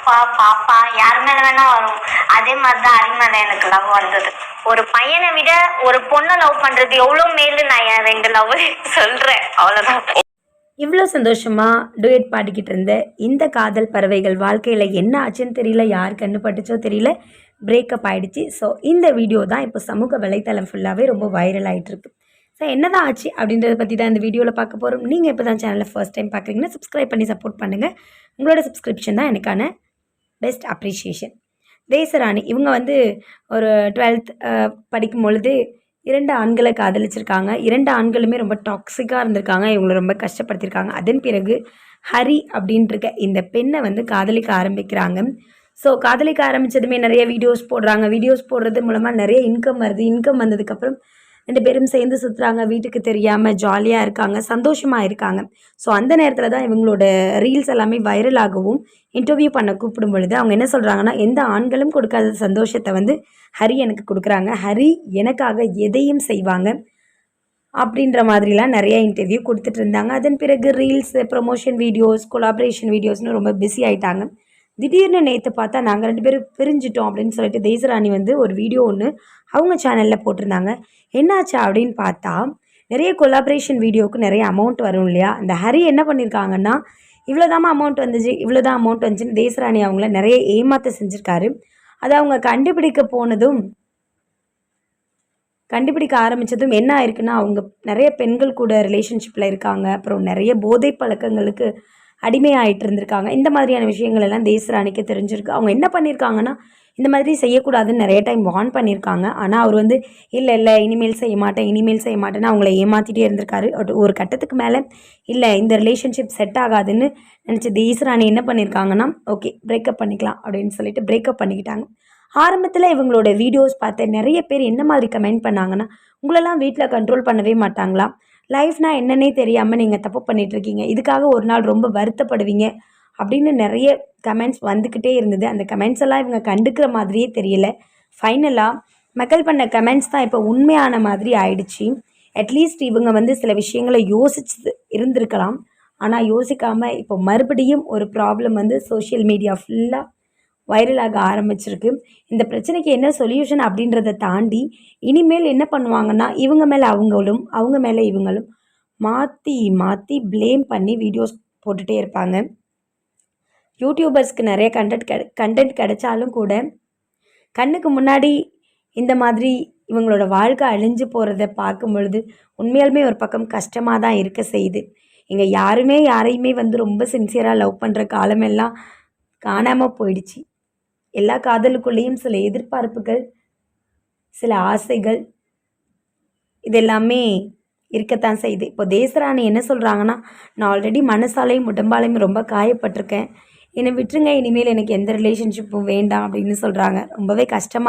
அப்பா பாப்பா யார் மேல வேணா வரும். அதே மாதிரி தான் அரி மேல எனக்கு லவ் வந்தது. ஒரு பையனை விட ஒரு பொண்ணை லவ் பண்றது எவ்வளவு மேலு நான் என் ரெண்டு லவ் சொல்றேன். அவ்வளவுதான். இவ்வளோ சந்தோஷமாக டுயட் பாடிக்கிட்டு இருந்த இந்த காதல் பறவைகள் வாழ்க்கையில் என்ன ஆச்சுன்னு தெரியல யார் கண்ணு பட்டுச்சோ தெரியல பிரேக்கப் ஆகிடுச்சு ஸோ இந்த வீடியோ தான் இப்போ சமூக வலைத்தளம் ஃபுல்லாகவே ரொம்ப வைரல் ஆகிட்டுருக்கு ஸோ என்ன தான் ஆச்சு அப்படின்றத பற்றி தான் இந்த வீடியோவில் பார்க்க போகிறோம் நீங்கள் இப்போ தான் சேனலில் ஃபர்ஸ்ட் டைம் பார்க்குறீங்கன்னா சப்ஸ்கிரைப் பண்ணி சப்போர்ட் பண்ணுங்கள் உங்களோட சப்ஸ்கிரிப்ஷன் தான் எனக்கான பெஸ்ட் அப்ரிஷியேஷன் தேசராணி இவங்க வந்து ஒரு டுவெல்த் படிக்கும் பொழுது இரண்டு ஆண்களை காதலிச்சிருக்காங்க. இரண்டு ஆண்களுமே ரொம்ப டாக்ஸிக்காக இருந்திருக்காங்க. இவங்களை ரொம்ப கஷ்டப்படுத்தியிருக்காங்க அதன் பிறகு ஹரி அப்படின்ட்டுருக்க இந்த பெண்ணை வந்து காதலிக்க ஆரம்பிக்கிறாங்க. ஸோ காதலிக்க ஆரம்பித்ததுமே நிறைய வீடியோஸ் போடுறாங்க. வீடியோஸ் போடுறது மூலமாக நிறைய இன்கம் வருது. இன்கம் வந்ததுக்கப்புறம் ரெண்டு பேரும் சேர்ந்து சுற்றுறாங்க வீட்டுக்கு தெரியாமல் ஜாலியாக இருக்காங்க. சந்தோஷமாக இருக்காங்க. ஸோ அந்த நேரத்தில் தான் இவங்களோட ரீல்ஸ் எல்லாமே வைரல் ஆகவும் இன்டர்வியூ பண்ண கூப்பிடும் பொழுது அவங்க என்ன சொல்கிறாங்கன்னா எந்த ஆண்களும் கொடுக்காத சந்தோஷத்தை வந்து ஹரி எனக்கு கொடுக்குறாங்க. ஹரி எனக்காக எதையும் செய்வாங்க அப்படின்ற மாதிரிலாம் நிறைய இன்டர்வியூ கொடுத்துட்டு இருந்தாங்க. அதன் பிறகு ரீல்ஸ் ப்ரொமோஷன் வீடியோஸ் கொலாபரேஷன் வீடியோஸ்னு ரொம்ப பிஸி ஆயிட்டாங்க. திடீர்னு நேற்று பார்த்தா நாங்கள் ரெண்டு பேரும் பிரிஞ்சிட்டோம் அப்படின்னு சொல்லிட்டு தேசராணி வந்து ஒரு வீடியோ ஒன்று அவங்க சேனலில் போட்டிருந்தாங்க. என்னாச்சு அப்படின்னு பார்த்தா நிறைய கொலாபரேஷன் வீடியோவுக்கு நிறைய அமௌண்ட் வரும் இல்லையா? அந்த ஹரி என்ன பண்ணியிருக்காங்கன்னா இவ்வளோதாம்மா அமௌண்ட் வந்துச்சு இவ்வளோ தான் அமௌண்ட் வந்துச்சுன்னு தேசராணி அவங்கள நிறைய ஏமாற்ற செஞ்சுருக்காரு. அதை அவங்க கண்டுபிடிக்க போனதும் கண்டுபிடிக்க ஆரம்பித்ததும் என்ன ஆயிருக்குன்னா அவங்க நிறைய பெண்கள் கூட ரிலேஷன்ஷிப்பில் இருக்காங்க. அப்புறம் நிறைய போதை பழக்கங்களுக்கு அடிமையாயிட்டு இருந்திருக்காங்க. இந்த மாதிரியான விஷயங்கள் எல்லாம் தேசராணிக்கு தெரிஞ்சிருக்கு. அவங்க என்ன பண்ணியிருக்காங்கன்னா இந்த மாதிரி செய்யக்கூடாதுன்னு நிறைய டைம் வார்ன் பண்ணியிருக்காங்க ஆனால் அவர் வந்து இல்லை இல்லை இனிமேல் செய்ய மாட்டேன் இனிமேல் செய்ய மாட்டேன்னு அவங்கள ஏமாற்றிட்டே இருந்திருக்காரு. ஒரு- கட்டத்துக்கு மேலே இல்லை இந்த ரிலேஷன்ஷிப் செட் ஆகாதுன்னு நினச்ச தேசராணி என்ன பண்ணியிருக்காங்கன்னா ஓகே பிரேக்கப் பண்ணிக்கலாம் அப்படின்னு சொல்லிட்டு பிரேக்கப் பண்ணிக்கிட்டாங்க. ஆரம்பத்தில் இவங்களோட வீடியோஸ் பார்த்து நிறைய பேர் என்ன மாதிரி கமெண்ட் பண்ணாங்கன்னா உங்களெல்லாம் வீட்டில் கண்ட்ரோல் பண்ணவே மாட்டாங்களா? லைஃப்னா என்னன்னே தெரியாமல் நீங்கள் தப்பு பண்ணிகிட்ருக்கீங்க இருக்கீங்க இதுக்காக ஒரு நாள் ரொம்ப வருத்தப்படுவீங்க. அப்படின்னு நிறைய கமெண்ட்ஸ் வந்துக்கிட்டே இருந்தது. அந்த கமெண்ட்ஸ் எல்லாம் இவங்க கண்டுக்கிற மாதிரியே தெரியல. ஃபைனலாக மக்கள் பண்ண கமெண்ட்ஸ் தான் இப்போ உண்மையான மாதிரி ஆயிடுச்சு. அட்லீஸ்ட் இவங்க வந்து சில விஷயங்களை யோசிச்சு இருந்திருக்கலாம். ஆனால் யோசிக்காமல் இப்போ மறுபடியும் ஒரு ப்ராப்ளம் வந்து சோஷியல் மீடியா ஃபுல்லாக வைரலாக ஆரம்பிச்சிருக்கு. இந்த பிரச்சனைக்கு என்ன சொல்யூஷன் அப்படின்றத தாண்டி இனிமேல் என்ன பண்ணுவாங்கன்னா இவங்க மேலே அவங்களும் அவங்க மேலே இவங்களும் மாற்றி மாற்றி ப்ளேம் பண்ணி வீடியோஸ் போட்டுகிட்டே இருப்பாங்க. யூடியூபர்ஸ்க்கு நிறைய கண்டென்ட் கெ கண்டென்ட் கிடைச்சாலும் கூட கண்ணுக்கு முன்னாடி இந்த மாதிரி இவங்களோட வாழ்க்கை அழிஞ்சு போகிறத பார்க்கும் பொழுது உண்மையாலுமே ஒரு பக்கம் கஷ்டமாக தான் இருக்க செய்யுது. இங்கே யாருமே யாரையுமே வந்து ரொம்ப சின்சியராக லவ் பண்ணுற காலமெல்லாம் காணாமல் போயிடுச்சு. எல்லா காதலுக்குள்ளேயும் சில எதிர்பார்ப்புகள் சில ஆசைகள் இதெல்லாமே இருக்கத்தான் செய்யுது. இப்போ தேசராணி என்ன சொல்கிறாங்கன்னா நான் ஆல்ரெடி மனசாலையும் உடம்பாலையும் ரொம்ப காயப்பட்டிருக்கேன். என்னை விட்டுருங்க இனிமேல் எனக்கு எந்த ரிலேஷன்ஷிப்பும் வேண்டாம் அப்படின்னு சொல்கிறாங்க ரொம்பவே கஷ்டமாக